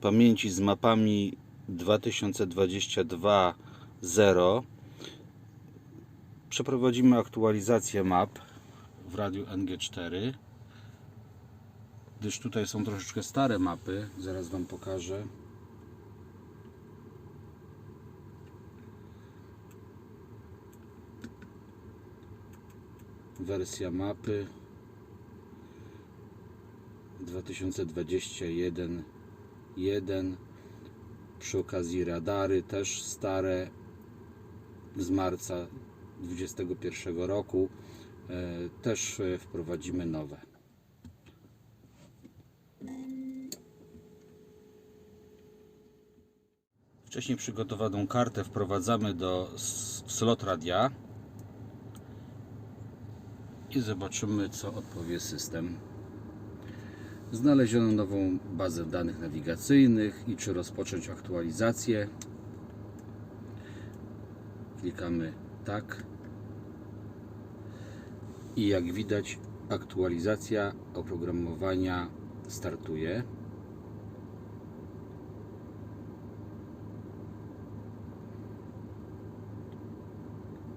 pamięci z mapami 2022.0 przeprowadzimy aktualizację map w radiu NG4 gdyż tutaj są troszeczkę stare mapy. Zaraz Wam pokażę. Wersja mapy 2021 1 przy okazji radary też stare z marca 2021 roku. E, też e, wprowadzimy nowe. Wcześniej przygotowaną kartę wprowadzamy do slot radia. I zobaczymy co odpowie system Znaleziono nową bazę danych nawigacyjnych i czy rozpocząć aktualizację. Klikamy tak. I jak widać aktualizacja oprogramowania startuje.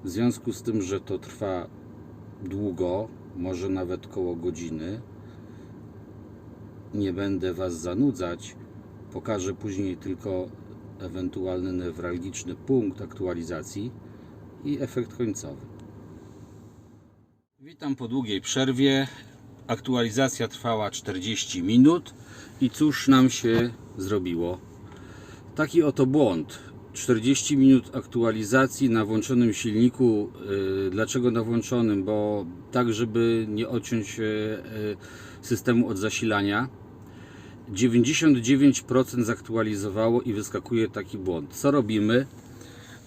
W związku z tym, że to trwa długo, może nawet koło godziny, nie będę Was zanudzać. Pokażę później tylko ewentualny newralgiczny punkt aktualizacji i efekt końcowy. Witam po długiej przerwie. Aktualizacja trwała 40 minut i cóż nam się zrobiło? Taki oto błąd. 40 minut aktualizacji na włączonym silniku. Yy, Dlaczego na włączonym? Bo tak, żeby nie odciąć yy, systemu od zasilania. 99% zaktualizowało i wyskakuje taki błąd. Co robimy?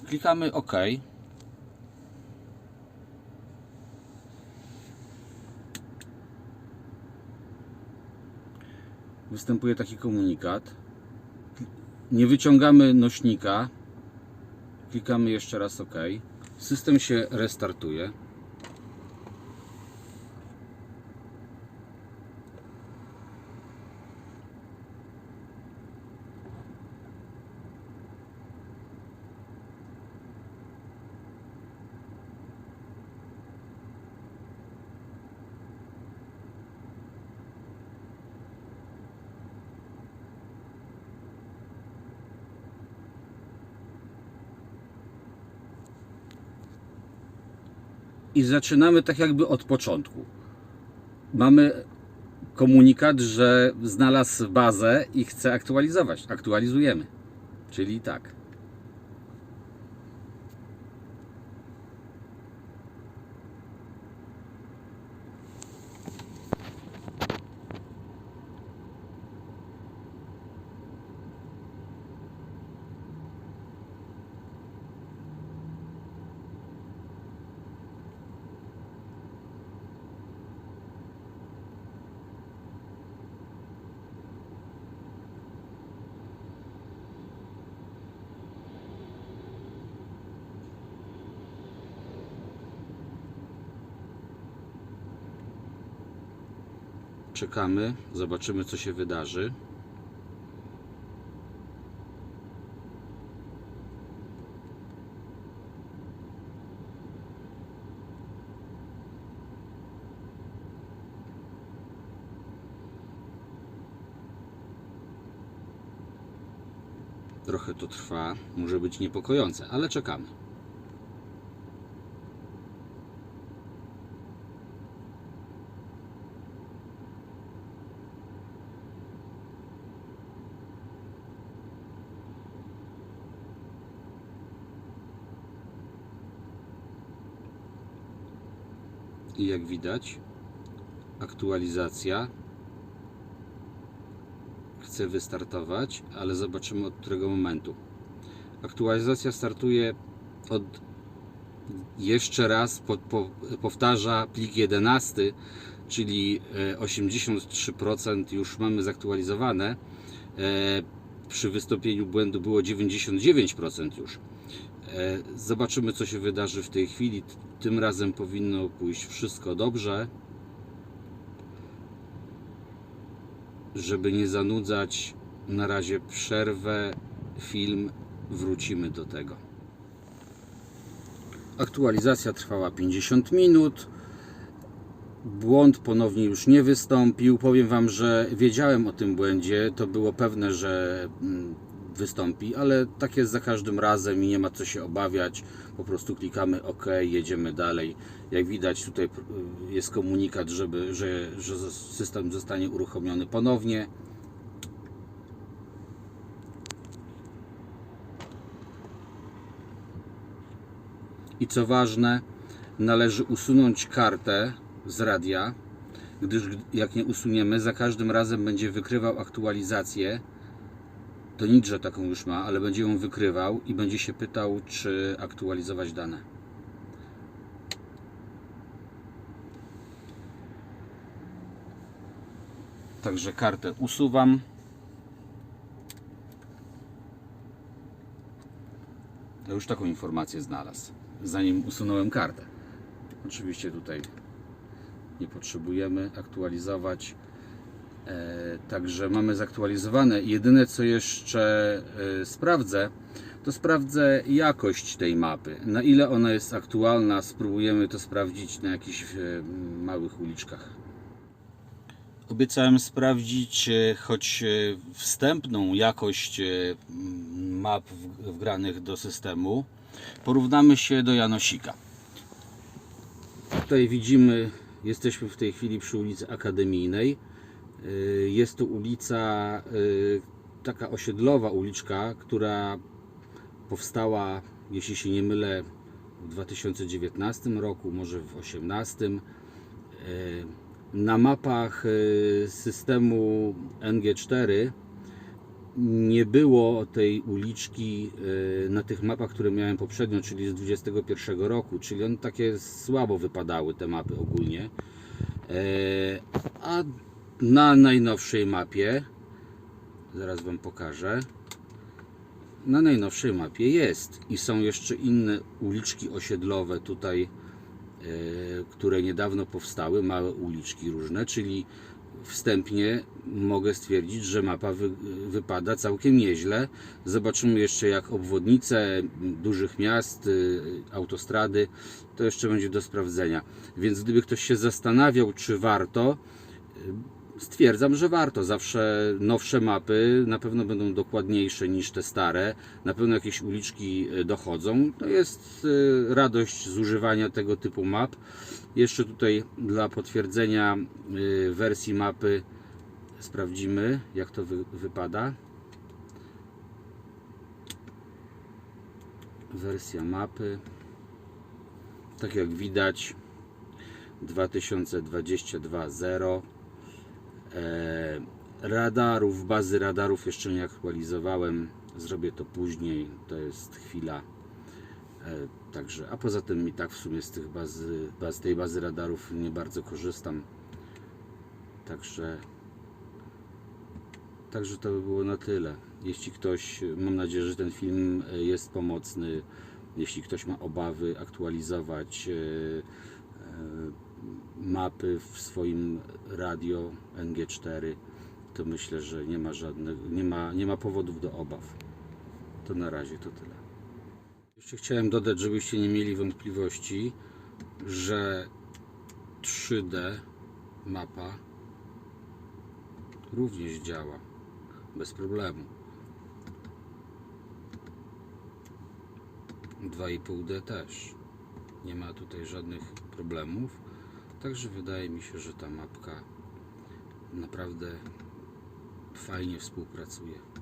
Klikamy OK. Występuje taki komunikat. Nie wyciągamy nośnika. Klikamy jeszcze raz OK. System się restartuje. I zaczynamy tak jakby od początku. Mamy komunikat, że znalazł bazę i chce aktualizować. Aktualizujemy. Czyli tak. Czekamy, zobaczymy co się wydarzy. Trochę to trwa, może być niepokojące, ale czekamy. I jak widać, aktualizacja chce wystartować, ale zobaczymy od którego momentu. Aktualizacja startuje od jeszcze raz po, po, powtarza plik 11, czyli e, 83% już mamy zaktualizowane. E, Przy wystąpieniu błędu było 99% już. E, Zobaczymy, co się wydarzy w tej chwili. Tym razem powinno pójść wszystko dobrze. Żeby nie zanudzać, na razie przerwę film, wrócimy do tego. Aktualizacja trwała 50 minut. Błąd ponownie już nie wystąpił. Powiem Wam, że wiedziałem o tym błędzie. To było pewne, że mm, wystąpi, ale tak jest za każdym razem i nie ma co się obawiać. Po prostu klikamy OK, jedziemy dalej. Jak widać, tutaj y, jest komunikat, żeby, że, że system zostanie uruchomiony ponownie. I co ważne, należy usunąć kartę z radia, gdyż jak nie usuniemy, za każdym razem będzie wykrywał aktualizację. To nic, że taką już ma, ale będzie ją wykrywał i będzie się pytał, czy aktualizować dane. Także kartę usuwam. Ja już taką informację znalazł, zanim usunąłem kartę. Oczywiście tutaj nie potrzebujemy aktualizować. E, także mamy zaktualizowane. Jedyne co jeszcze e, sprawdzę, to sprawdzę jakość tej mapy. Na ile ona jest aktualna, spróbujemy to sprawdzić na jakichś e, małych uliczkach. Obiecałem sprawdzić choć wstępną jakość map wgranych do systemu. Porównamy się do Janosika. Tutaj widzimy, jesteśmy w tej chwili przy ulicy Akademijnej. Y, Jest to ulica, y, taka osiedlowa uliczka, która powstała, jeśli się nie mylę, w 2019 roku, może w 2018. Y, Na mapach systemu NG4 nie było tej uliczki na tych mapach, które miałem poprzednio, czyli z 21 roku, czyli one takie słabo wypadały te mapy ogólnie. A na najnowszej mapie, zaraz Wam pokażę, na najnowszej mapie jest i są jeszcze inne uliczki osiedlowe tutaj, e, które niedawno powstały, małe uliczki różne, czyli wstępnie mogę stwierdzić, że mapa wy, wypada całkiem nieźle. Zobaczymy jeszcze jak obwodnice dużych miast, y, autostrady, to jeszcze będzie do sprawdzenia. Więc gdyby ktoś się zastanawiał, czy warto, stwierdzam, że warto. Zawsze nowsze mapy na pewno będą dokładniejsze niż te stare. Na pewno jakieś uliczki y, dochodzą. To jest y, radość z używania tego typu map. Jeszcze tutaj dla potwierdzenia y, wersji mapy sprawdzimy, jak to wy, wypada. Wersja mapy. Tak jak widać 2022.0 e, radarów, bazy radarów jeszcze nie aktualizowałem. Zrobię to później, to jest chwila. E, Także, a poza tym i tak w sumie z tych bazy, baz, tej bazy radarów nie bardzo korzystam. Także, także to by było na tyle. Jeśli ktoś, mam nadzieję, że ten film e, jest pomocny, jeśli ktoś ma obawy aktualizować e, e, mapy w swoim radio NG4, to myślę, że nie ma żadnych, nie ma, nie ma powodów do obaw. To na razie to tyle. Jeszcze chciałem dodać, żebyście nie mieli wątpliwości, że 3D mapa również działa bez problemu. 2,5D też. Nie ma tutaj żadnych problemów. Także wydaje mi się, że ta mapka naprawdę fajnie współpracuje.